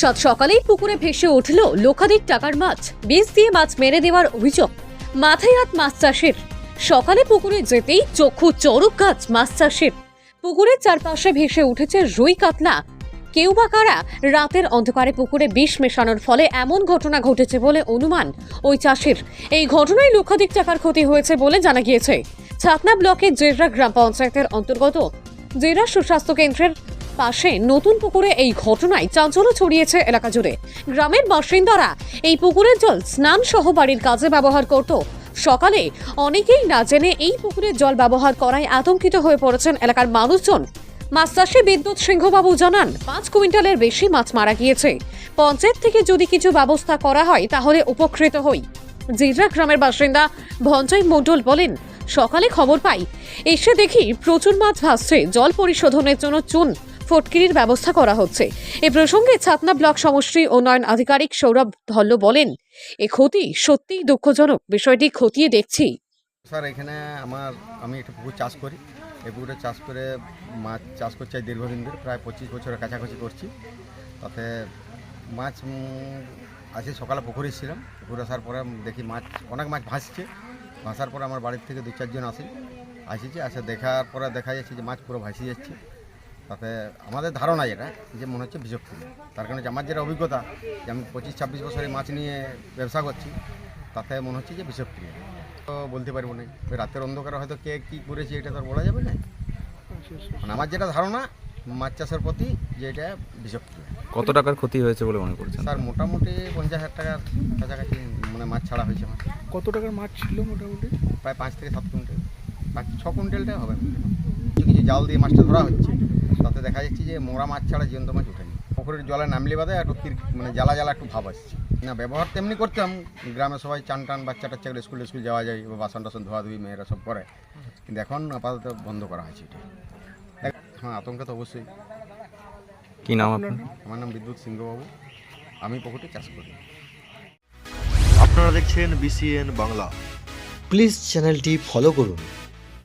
সাত সকালেই পুকুরে ভেসে উঠল লক্ষাধিক টাকার মাছ। বীজ দিয়ে মাছ মেরে দেওয়ার অভিযোগ। মাথায় হাত মাছ চাষের। সকালে পুকুরে যেতেই চক্ষু চড়ক গাছ মাছ চাষের। পুকুরের চারপাশে ভেসে উঠেছে রুই কাতলা। কেউ বা কারা রাতের অন্ধকারে পুকুরে বিষ মেশানোর ফলে এমন ঘটনা ঘটেছে বলে অনুমান ওই চাষির। এই ঘটনায় লক্ষাধিক টাকার ক্ষতি হয়েছে বলে জানা গিয়েছে। ছাতনা ব্লকের জেররা গ্রাম পঞ্চায়েতের অন্তর্গত। জেরা সুস্বাস্থ্য কেন্দ্রের পাশে নতুন পুকুরে এই ঘটনায় চাঞ্চল্য ছড়িয়েছে এলাকা জুড়ে। গ্রামের বাসিন্দারা এই পুকুরের জল স্নান সহ বাড়ির কাজে ব্যবহার করত। সকালে অনেকেই না জেনে এই পুকুরের জল ব্যবহার করায় আতঙ্কিত হয়ে পড়েছেন এলাকার মানুষজন। মাছ চাষে বিদ্যুৎ সিংহবাবু জানান, পাঁচ কুইন্টালের বেশি মাছ মারা গিয়েছে। পঞ্চায়েত থেকে যদি কিছু ব্যবস্থা করা হয়, তাহলে উপকৃত হই। জিরা গ্রামের বাসিন্দা ভঞ্জয় মণ্ডল বলেন, সকালে খবর পাই। এসে দেখি প্রচুর মাছ ভাসছে। জল পরিশোধনের জন্য চুন ফটকিরির ব্যবস্থা করা হচ্ছে। এ প্রসঙ্গে ছাতনা ব্লক সমষ্টি উন্নয়ন আধিকারিক সৌরভ ধল্ল বলেন, এ ক্ষতি সত্যিই দুঃখজনক। বিষয়টি খতিয়ে দেখছি। স্যার, এখানে আমার, আমি একটা পুকুর চাষ করি। এই পুকুরে চাষ করে মাছ চাষ করছি দীর্ঘদিন ধরে, প্রায় পঁচিশ বছরের কাছাকাছি করছি। তাতে মাছ আজকে সকালে পুকুরে ছিলাম পুকুরে আসার পরে দেখি মাছ, অনেক মাছ ভাসছে। ভাসার পরে আমার বাড়ির থেকে দু চারজন আসি, আসিছে, আসে দেখার পরে দেখা যাচ্ছে যে মাছ পুরো ভাসি যাচ্ছে। তাতে আমাদের ধারণা যেটা যে মনে হচ্ছে বিষক্রিয়া তার কারণে যে আমার যেটা অভিজ্ঞতা যে আমি পঁচিশ ছাব্বিশ বছরে মাছ নিয়ে ব্যবসা করছি তাতে মনে হচ্ছে যে বিষক্রিয়া তো বলতে পারব না ওই রাতের অন্ধকারে হয়তো কে কী করেছে এটা তো আর বলা যাবে না। মানে আমার যেটা ধারণা মাছ চাষের প্রতি যে এটা বিষক্রিয়া কত টাকার ক্ষতি হয়েছে বলে মনে করছেন? স্যার মোটামুটি পঞ্চাশ হাজার টাকার কাছাকাছি মানে মাছ ছাড়া হয়েছে আমার। কত টাকার মাছ ছিল মোটামুটি? প্রায় পাঁচ থেকে সাত কুইন্টাল পাঁচ ছ কুইন্টালটা হবে। কিছু কিছু জাল দিয়ে মাছটা ধরা হচ্ছে। তাতে দেখা যাচ্ছে যে মোড়া মাছ ছাড়া জীবন্ত মাছ ওঠেনি। পুকুরের জলে নামলে বাদে একটু মানে জ্বালা জ্বালা একটু ভাব আসছে। না ব্যবহার তেমনি করতাম। গ্রামে সবাই চান টান বাচ্চা টাচ্চা করে স্কুল স্কুল যাওয়া যায় বা বাসন টাসন ধোয়া ধুই মেয়েরা সব করে। কিন্তু এখন আপাতত বন্ধ করা হয়েছে এটা। হ্যাঁ আতঙ্ক তো অবশ্যই। কি নাম আপনার আমার নাম বিদ্যুৎ সিংহবাবু। আমি পুকুরটি চাষ করি। আপনারা দেখছেন বিসিএন বাংলা। প্লিজ চ্যানেলটি ফলো করুন।